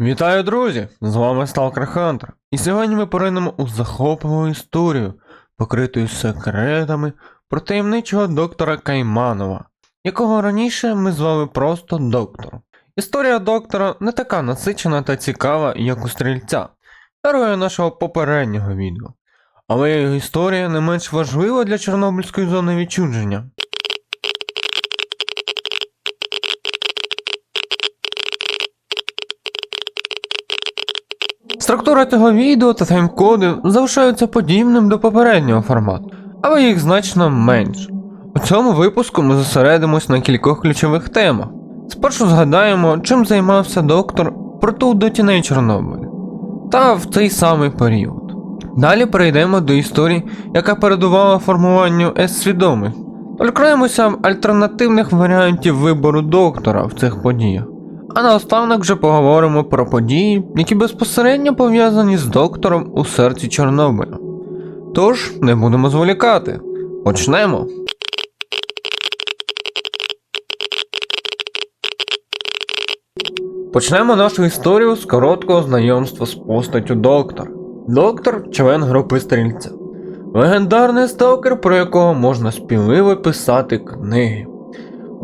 Вітаю, друзі! З вами Stalker Hunter. І сьогодні ми поринемо у захопливу історію, покриту секретами про таємничого доктора Кайманова, якого раніше ми звали просто доктор. Історія доктора не така насичена та цікава, як у стрільця, героя нашого попереднього відео. Але його історія не менш важлива для Чорнобильської зони відчудження. Структура цього відео та таймкоди залишаються подібним до попереднього формату, але їх значно менше. У цьому випуску ми зосередимось на кількох ключових темах. Спершу згадаємо, чим займався доктор притул до тіней Чорнобиля та в цей самий період. Далі перейдемо до історії, яка передувала формуванню С-свідомих. Торкнемося альтернативних варіантів вибору доктора в цих подіях. А наостанок вже поговоримо про події, які безпосередньо пов'язані з доктором у серці Чорнобиля. Тож, не будемо зволікати. Почнемо. Почнемо нашу історію з короткого знайомства з постаттю доктора. Доктор член групи стрільця. Легендарний сталкер, про якого можна спіливо писати книги.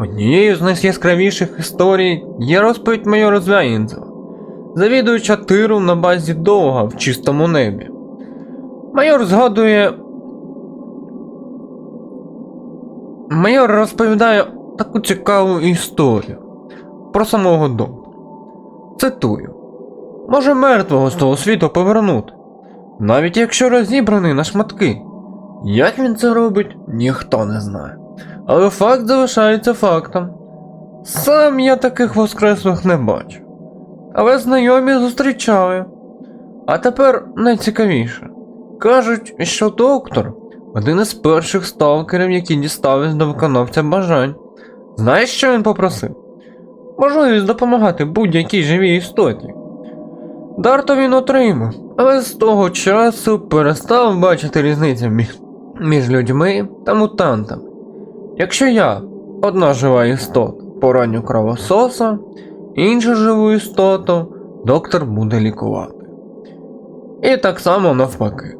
Однією з найяскравіших історій є розповідь майора Звягінцева, завідуюча тиру на базі Довга в чистому небі. Майор згадує. Майор розповідає таку цікаву історію про самого доктора. Цитую: Може мертвого з того світу повернути, навіть якщо розібраний на шматки. Як він це робить, ніхто не знає. Але факт залишається фактом. Сам я таких воскреслих не бачу. Але знайомі зустрічаю. А тепер найцікавіше. Кажуть, що доктор один із перших сталкерів, які дістались до виконавця бажань. Знаєш, що він попросив? Можливість допомагати будь-якій живій істоті. Дар то він отримав, але з того часу перестав бачити різницю між людьми та мутантами. Якщо я одна жива істота пораню кровососа, іншу живу істоту доктор буде лікувати. І так само навпаки.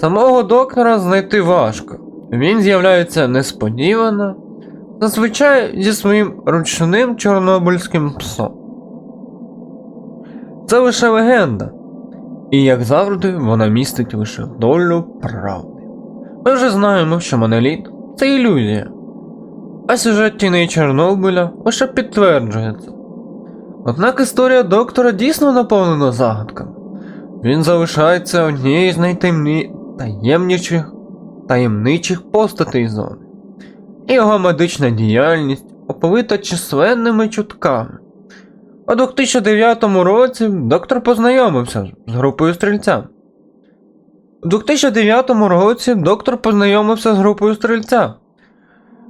Самого доктора знайти важко. Він з'являється несподівано, зазвичай зі своїм ручним чорнобильським псом. Це лише легенда, і як завжди, вона містить лише долю правди. Ми вже знаємо, що моноліт це ілюзія, а сюжет тіней Чорнобиля лише підтверджує це. Однак історія доктора дійсно наповнена загадками. Він залишається однією з найтаємніших таємничих постатей зони. Його медична діяльність оповита численними чутками. У 2009 році доктор познайомився з групою стрільця. У 2009 році доктор познайомився з групою стрільця.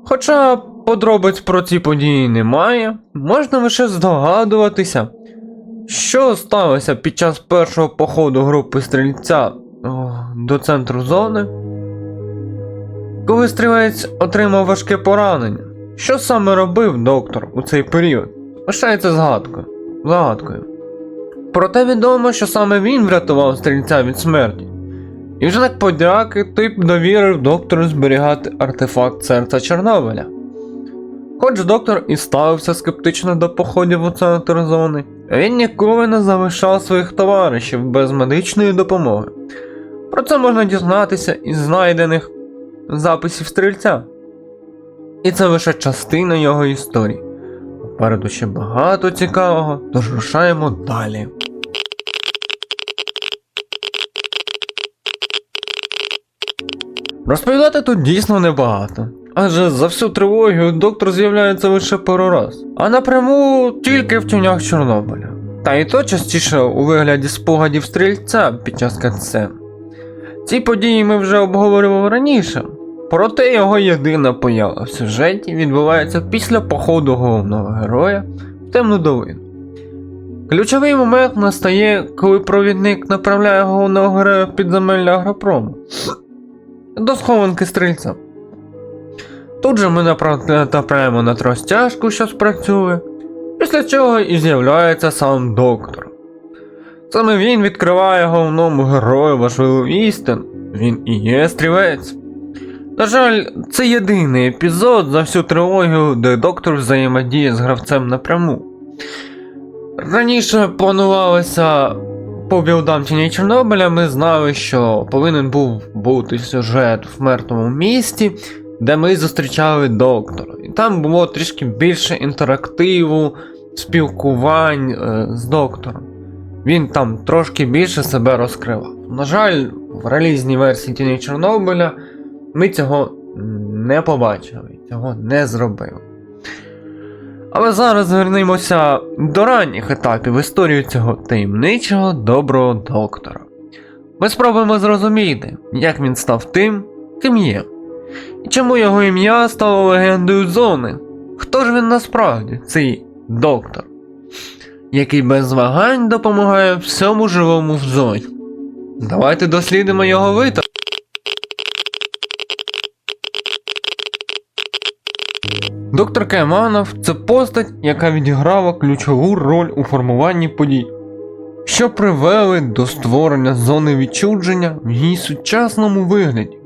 Хоча подробиць про ці події немає, можна лише здогадуватися, що сталося під час першого походу групи стрільця до центру зони, коли стрілець отримав важке поранення. Що саме робив доктор у цей період? Лишається згадкою. Загадкою. Проте відомо, що саме він врятував стрільця від смерті. І вже як подяки тип довірив доктору зберігати артефакт серця Чорнобиля. Хоч доктор і ставився скептично до походів у центр зони, він ніколи не залишав своїх товаришів без медичної допомоги. Про це можна дізнатися із знайдених записів стрільця. І це лише частина його історії. Попереду ще багато цікавого, тож рушаємо далі. Розповідати тут дійсно небагато. Адже за всю трилогію доктор з'являється лише пару раз, а напряму тільки в тінях Чорнобиля. Та і то частіше у вигляді спогадів стрільця під час катсцен. Ці події ми вже обговорювали раніше, проте його єдина поява в сюжеті відбувається після походу головного героя в темну долину. Ключовий момент настає, коли провідник направляє головного героя в підземелля агропрому до схованки стрільця. Тут же ми направляємо на тростяжку, що спрацює, після чого і з'являється сам доктор. Саме він відкриває головному герою важливу істину. Він і є стрілець. На жаль, це єдиний епізод за всю трилогію, де доктор взаємодіє з гравцем напряму. Раніше планувалося по білдам тіні Чорнобиля, ми знали, що повинен був бути сюжет в мертвому місті, де ми зустрічали доктора. І там було трішки більше інтерактиву, спілкувань е, з доктором. Він там трошки більше себе розкривав. На жаль, в релізній версії Тіні Чорнобиля ми цього не побачили, цього не зробили. Але зараз звернемося до ранніх етапів історії цього таємничого доброго доктора. Ми спробуємо зрозуміти, як він став тим, ким є, і чому його ім'я стало легендою зони. Хто ж він насправді, цей доктор, який без вагань допомагає всьому живому в зоні. Давайте дослідимо його виток. Доктор Кайманов це постать, яка відіграла ключову роль у формуванні подій, що привели до створення зони відчудження в її сучасному вигляді.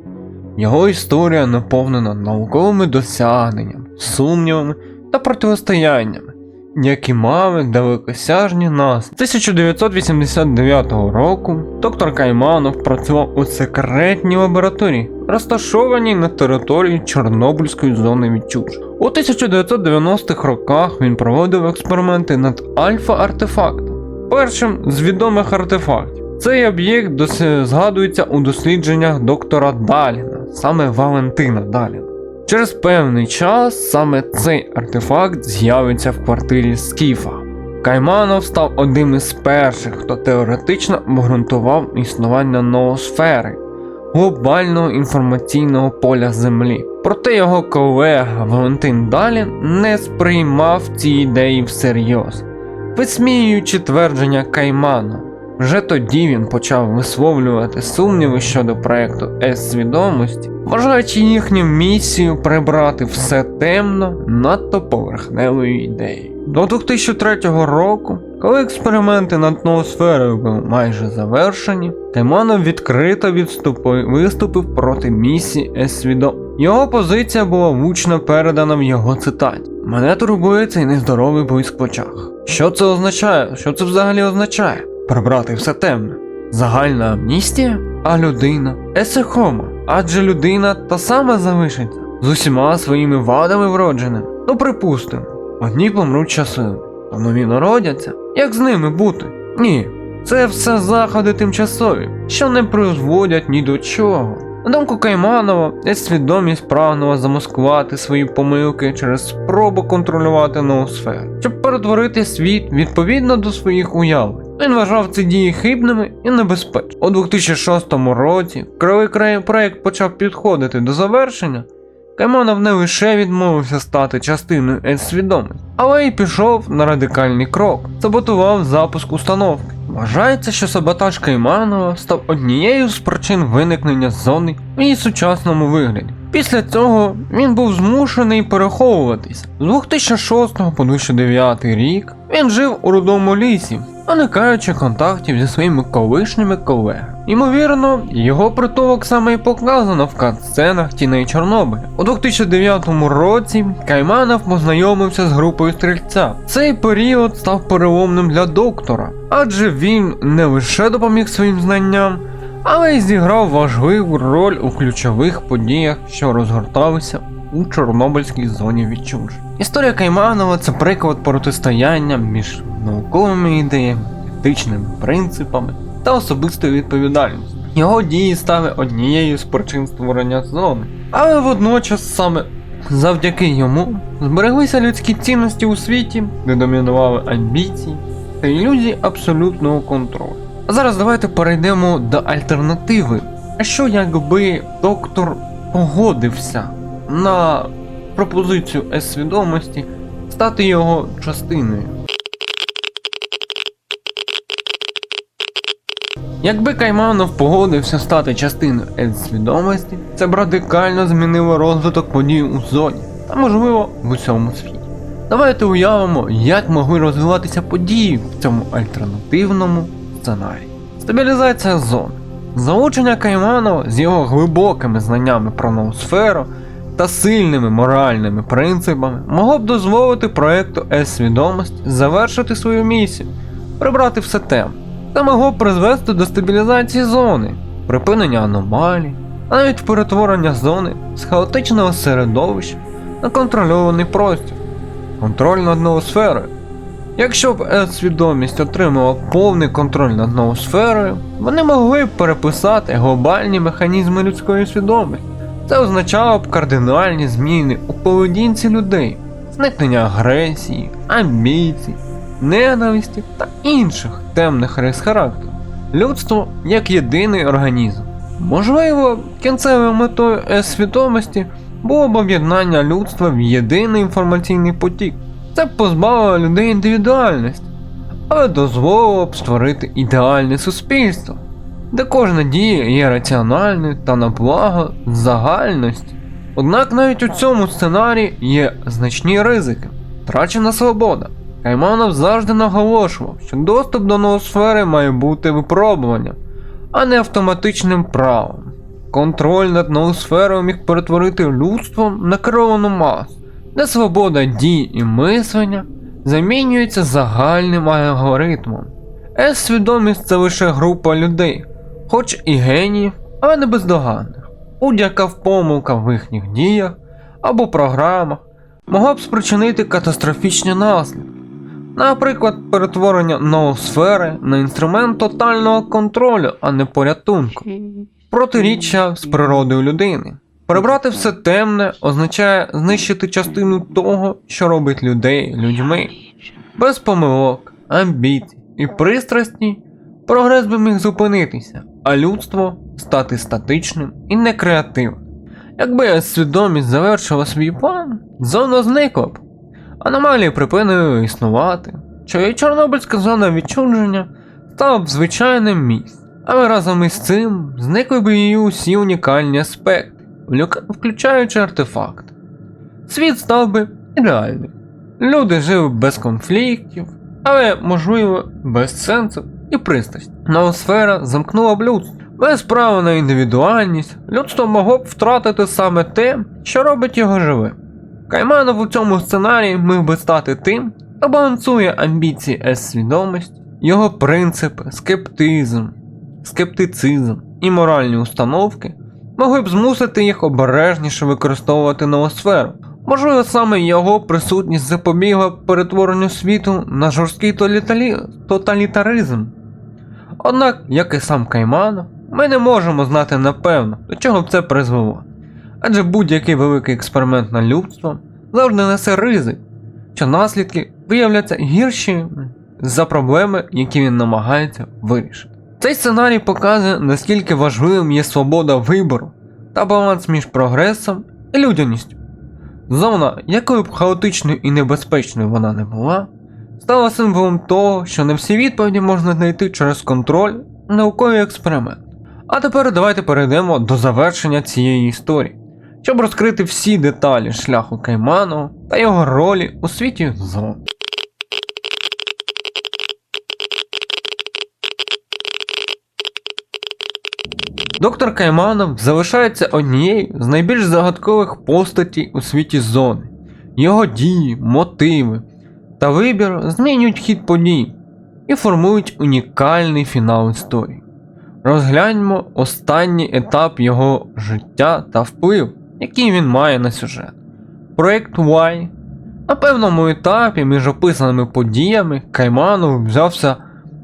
Його історія наповнена науковими досягненнями, сумнівами та протистояннями, які мали далекосяжні. З 1989 року доктор Кайманов працював у секретній лабораторії, розташованій на території Чорнобильської зони відчудження. У 1990-х роках він проводив експерименти над альфа-артефактом, першим з відомих артефактів. Цей об'єкт дос- згадується у дослідженнях доктора Даліна, саме Валентина Даліна. Через певний час саме цей артефакт з'явиться в квартирі Скіфа. Кайманов став одним із перших, хто теоретично обґрунтував існування ноосфери, глобального інформаційного поля Землі. Проте його колега Валентин Далін не сприймав ці ідеї всерйоз, висміюючи твердження Кайманова. Вже тоді він почав висловлювати сумніви щодо проекту С-свідомості, вважаючи їхню місію прибрати все темно надто поверхневою ідеєю. До 2003 року, коли експерименти над ноосферою були майже завершені, Кайманов відкрито відступив, виступив проти місії С-свідомості. Його позиція була влучно передана в його цитаті. Мене турбує цей нездоровий блиск в очах. Що це означає? Що це взагалі означає? Прибрати все темне. Загальна амністія? А людина? Есехома. Адже людина та сама залишиться з усіма своїми вадами вродженими. Ну припустимо, одні помруть часом, а нові народяться. Як з ними бути? Ні, це все заходи тимчасові, що не призводять ні до чого. На думку Кайманова, свідомість прагнула замаскувати свої помилки через спробу контролювати ноосферу, щоб перетворити світ відповідно до своїх уявлень. Він вважав ці дії хибними і небезпечними. У 2006 році, коли край- проект почав підходити до завершення, Кайманов не лише відмовився стати частиною С-свідомості, але й пішов на радикальний крок, саботував запуск установки. Вважається, що саботаж Кайманова став однією з причин виникнення зони в її сучасному вигляді. Після цього він був змушений переховуватись. З 2006 по 2009 рік він жив у рудому лісі, уникаючи контактів зі своїми колишніми колегами. Ймовірно, його притулок саме і показано в кат-сценах тіней Чорнобиля. У 2009 році Кайманов познайомився з групою стрільця. Цей період став переломним для доктора, адже він не лише допоміг своїм знанням, але й зіграв важливу роль у ключових подіях, що розгорталися у Чорнобильській зоні відчужень. Історія Кайманова це приклад протистояння між науковими ідеями, етичними принципами та особистою відповідальністю. Його дії стали однією з причин створення зони, але водночас саме завдяки йому збереглися людські цінності у світі, де домінували амбіції та ілюзії абсолютного контролю. А зараз давайте перейдемо до альтернативи. А що якби доктор погодився на пропозицію С-свідомості стати його частиною? Якби Кайманов погодився стати частиною С-свідомості, це б радикально змінило розвиток подій у зоні та, можливо, в усьому світі. Давайте уявимо, як могли розвиватися події в цьому альтернативному сценарій. Стабілізація зон. Залучення Кайманова з його глибокими знаннями про ноосферу та сильними моральними принципами могло б дозволити проекту С-свідомості завершити свою місію, прибрати все тем, та могло б призвести до стабілізації зони, припинення аномалій, а навіть перетворення зони з хаотичного середовища на контрольований простір, контроль над ноосферою. Якщо б С-свідомість отримала повний контроль над ноосферою, вони могли б переписати глобальні механізми людської свідомості. Це означало б кардинальні зміни у поведінці людей, зникнення агресії, амбіцій, ненависті та інших темних рис характеру. Людство як єдиний організм. Можливо, кінцевою метою С-свідомості було б об'єднання людства в єдиний інформаційний потік. Це б позбавило людей індивідуальності, але дозволило б створити ідеальне суспільство, де кожна дія є раціональною та на благо загальності. Однак навіть у цьому сценарії є значні ризики, втрачена свобода. Кайманов завжди наголошував, що доступ до ноосфери має бути випробуванням, а не автоматичним правом. Контроль над ноосферою міг перетворити людство на керовану масу, де свобода дій і мислення замінюється загальним алгоритмом. С-свідомість це лише група людей, хоч і геніїв, але не бездоганних. Будь-яка помилка в їхніх діях або програмах могла б спричинити катастрофічні наслідки. Наприклад, перетворення ноосфери на інструмент тотального контролю, а не порятунку. Протиріччя з природою людини. Прибрати все темне означає знищити частину того, що робить людей людьми. Без помилок, амбіцій і пристрасті прогрес би міг зупинитися, а людство стати статичним і некреативним. Якби свідомість завершила свій план, зона зникла б. Аномалії припинили існувати, і Чорнобильська зона відчуження стала б звичайним місцем. Але разом із цим зникли б її усі унікальні аспекти, включаючи артефакти. Світ став би ідеальним. Люди жили без конфліктів, але, можливо, без сенсу і пристрасті. Ноосфера замкнула б людство. Без права на індивідуальність людство могло б втратити саме те, що робить його живим. Кайманов у цьому сценарії міг би стати тим, хто балансує амбіції С-свідомості, його принципи, скептизм, скептицизм і моральні установки могли б змусити їх обережніше використовувати ноосферу. Можливо, саме його присутність запобігла перетворенню світу на жорсткий тоталітаризм. Однак, як і сам Кайманов, ми не можемо знати напевно, до чого б це призвело. Адже будь-який великий експеримент над людством завжди несе ризик, що наслідки виявляться гірші за проблеми, які він намагається вирішити. Цей сценарій показує, наскільки важливим є свобода вибору та баланс між прогресом і людяністю. Зона, якою б хаотичною і небезпечною вона не була, стала символом того, що не всі відповіді можна знайти через контроль науковий експеримент. А тепер давайте перейдемо до завершення цієї історії, щоб розкрити всі деталі шляху Кайманова та його ролі у світі зон. Доктор Кайманов залишається однією з найбільш загадкових постатей у світі зони. Його дії, мотиви та вибір змінюють хід подій і формують унікальний фінал історії. Розгляньмо останній етап його життя та вплив, який він має на сюжет. Проект Y. На певному етапі між описаними подіями Кайманов взявся,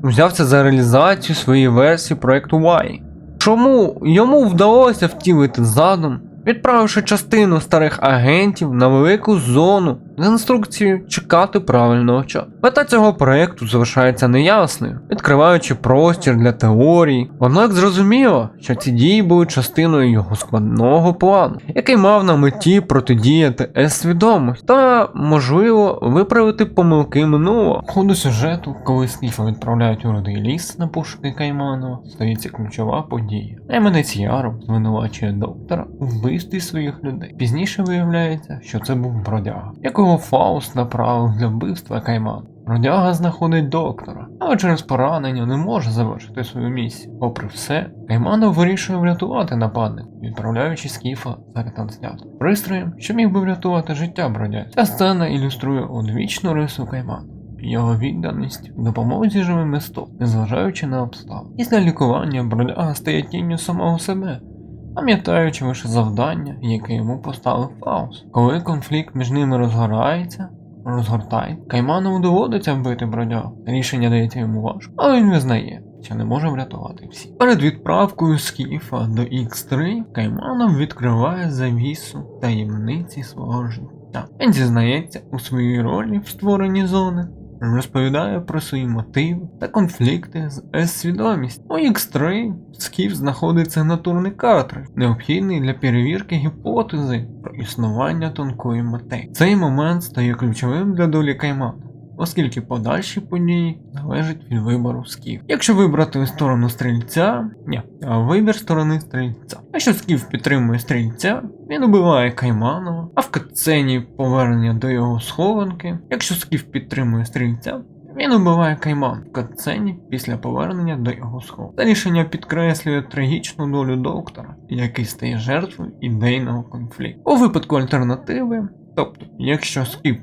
взявся за реалізацію своєї версії проекту Y. Чому йому вдалося втілити задум, відправивши частину старих агентів на велику зону з інструкцією чекати правильного часу. Мета цього проєкту залишається неясною, відкриваючи простір для теорій. Однак зрозуміло, що ці дії були частиною його складного плану, який мав на меті протидіяти С-свідомості та, можливо, виправити помилки минулого. Ходу сюжету, коли Скіфа відправляють у родий ліс на пошуки Кайманова, стається ключова подія. Еменець Яру звинувачує доктора у вбивстві своїх людей. Пізніше виявляється, що це був бродяга, якого Фауст направив для вбивства Каймана. Бродяга знаходить доктора, але через поранення не може завершити свою місію. Попри все, Кайманов вирішує врятувати нападника, відправляючи скіфа за ретранслятор. Пристроєм, що міг би врятувати життя бродяги. Ця сцена ілюструє одвічну рису Каймана. Його відданість допомозі живим істот, незважаючи на обставини. Після лікування бродяга стає тінню самого себе, пам'ятаючи лише завдання, яке йому поставив Фаус. Коли конфлікт між ними розгорається, розгортає, Кайманову доводиться вбити бродягу. Рішення дається йому важко, але він визнає, що не може врятувати всіх. Перед відправкою Скіфа до X3 Кайманов відкриває завісу таємниці свого життя. Він зізнається у своїй ролі в створенні зони. Розповідає про свої мотиви та конфлікти з С-свідомістю. У X3 Скіф знаходиться натурний картридж, необхідний для перевірки гіпотези про існування тонкої матерії. Цей момент стає ключовим для долі Каймана, оскільки подальші події залежать від вибору Скіф. Якщо вибрати сторону стрільця, ні, вибір сторони стрільця. Якщо Скіф підтримує стрільця, він убиває Кайманова, а в катсцені повернення до його схованки, якщо Скіф підтримує стрільця, він убиває Кайман в катсцені після повернення до його схову. Це рішення підкреслює трагічну долю доктора, який стає жертвою ідейного конфлікту. У випадку альтернативи, тобто, якщо Скіп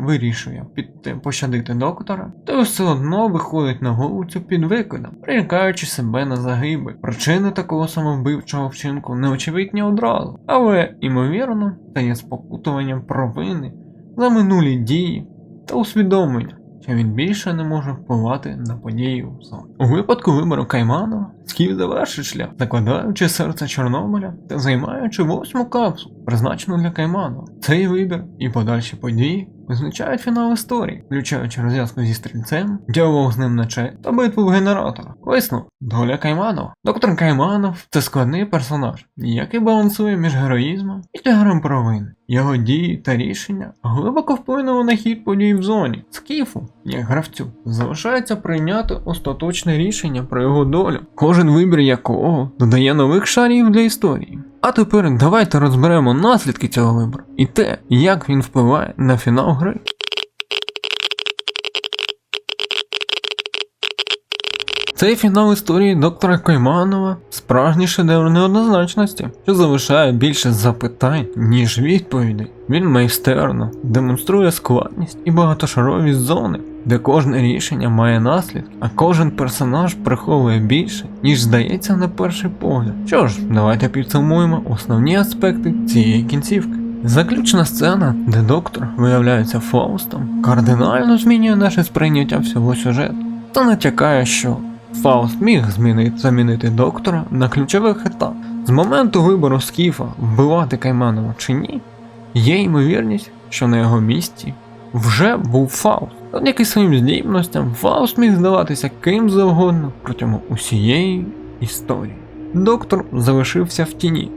вирішує піти пощадити доктора, то все одно виходить на вулицю під викидом, прирікаючи себе на загибель. Причини такого самовбивчого вчинку не очевидні одразу, але, ймовірно, це є спокутуванням провини за минулі дії та усвідомлення, що він більше не може впливати на події у зоні. У випадку вибору Кайманова, Скіф завершить шлях, закладаючи серце Чорнобиля та займаючи восьму капсулу, призначену для Кайманова. Цей вибір і подальші події визначають фінал історії, включаючи розв'язку зі стрільцем, діалог з ним на честь та битву в генератора. Висновок доля Кайманова. Доктор Кайманов це складний персонаж, який балансує між героїзмом і тягарем провини. Його дії та рішення глибоко вплинули на хід подій в зоні. Скіфу, як гравцю, залишається прийняти остаточне рішення про його долю, кожен вибір якого додає нових шарів для історії. А тепер давайте розберемо наслідки цього вибору і те, як він впливає на фінал гри. Цей фінал історії доктора Кайманова справжній шедевр неоднозначності, що залишає більше запитань, ніж відповідей. Він майстерно демонструє складність і багатошаровість зони, де кожне рішення має наслідки, а кожен персонаж приховує більше, ніж здається на перший погляд. Що ж, давайте підсумуємо основні аспекти цієї кінцівки. Заключна сцена, де доктор виявляється Фаустом, кардинально змінює наше сприйняття всього сюжету. Та натякає, що Фауст міг змінити, замінити доктора на ключових етапах. З моменту вибору Скіфа вбивати Кайманова чи ні, є ймовірність, що на його місці вже був Фауст. Завдяки своїм здібностям Фауст міг здаватися ким завгодно протягом усієї історії. Доктор залишився в тіні.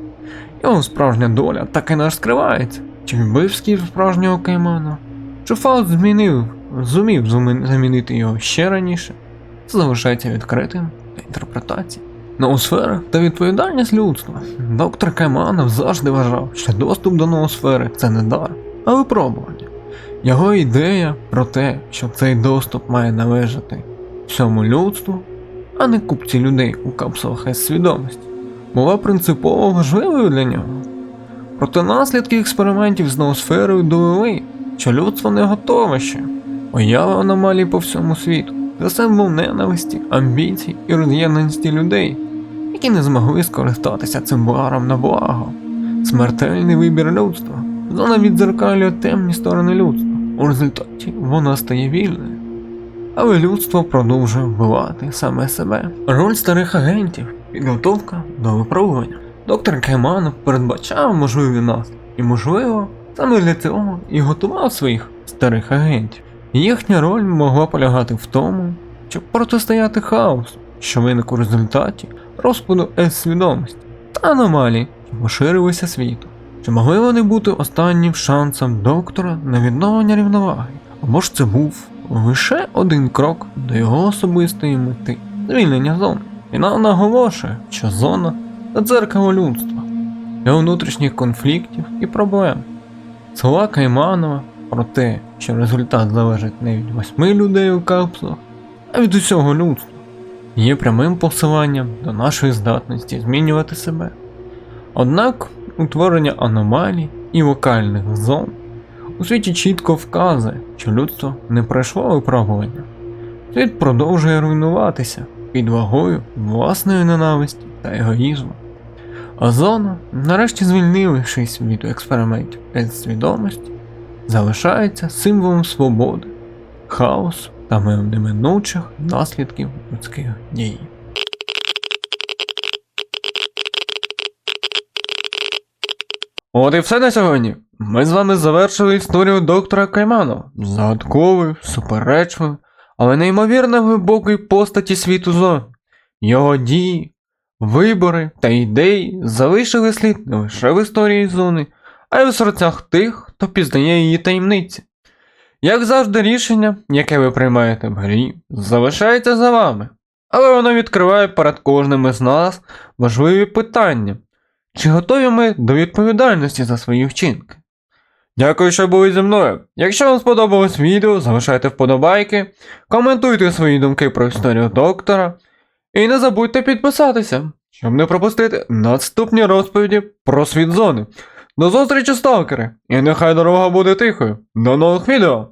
Його справжня доля так і не розкривається. Чи вбив Скіф справжнього Каймана? Чи Фауст змінив, зумів замінити його ще раніше? Залишається відкритим для інтерпретації. Ноосфера та відповідальність людства. Доктор Кайманов завжди вважав, що доступ до ноосфери це не дар, а випробування. Його ідея про те, що цей доступ має належати всьому людству, а не купці людей у капсулах із свідомості, була принципово важливою для нього. Проте наслідки експериментів з ноосферою довели, що людство не готове ще. Поява аномалій по всьому світу це символ ненависті, амбіцій і роз'єднаності людей, які не змогли скористатися цим благом на благо. Смертельний вибір людства. Зона віддзеркалює темні сторони людства. У результаті вона стає вільною. Але людство продовжує вбивати саме себе. Роль старих агентів підготовка до випробування. Доктор Кайманов передбачав можливі наслідки, і, можливо, саме для цього і готував своїх старих агентів. Їхня роль могла полягати в тому, щоб протистояти хаосу, що виник у результаті розпаду С-свідомості та аномалій, що поширилися світу. Чи могли вони бути останнім шансом доктора на відновлення рівноваги? Або ж це був лише один крок до його особистої мети звільнення зони. Фінал наголошує, що зона це дзеркало людства, його внутрішніх конфліктів і проблем. Слова Кайманова про те, що результат залежить не від восьми людей у капсулах, а від усього людства, є прямим посиланням до нашої здатності змінювати себе. Однак утворення аномалій і локальних зон у світі чітко вказує, що людство не пройшло виправлення. Світ продовжує руйнуватися під вагою власної ненависті та егоїзму. А зона, нарешті звільнившись від експериментів без свідомості, залишається символом свободи, хаосу та неминучих наслідків людських дій. От і все на сьогодні. Ми з вами завершили історію доктора Кайманова, загадкової, суперечливої, але неймовірно глибокої постаті світу зон. Його дії, вибори та ідеї залишили слід не лише в історії зони, а й у серцях тих, хто пізнає її таємниці. Як завжди, рішення, яке ви приймаєте в грі, залишається за вами, але воно відкриває перед кожним із нас важливі питання. Чи готові ми до відповідальності за свої вчинки? Дякую, що були зі мною. Якщо вам сподобалось відео, залишайте вподобайки, коментуйте свої думки про історію доктора. І не забудьте підписатися, щоб не пропустити наступні розповіді про світ зони. До зустрічі, сталкери! І нехай дорога буде тихою. До нових відео!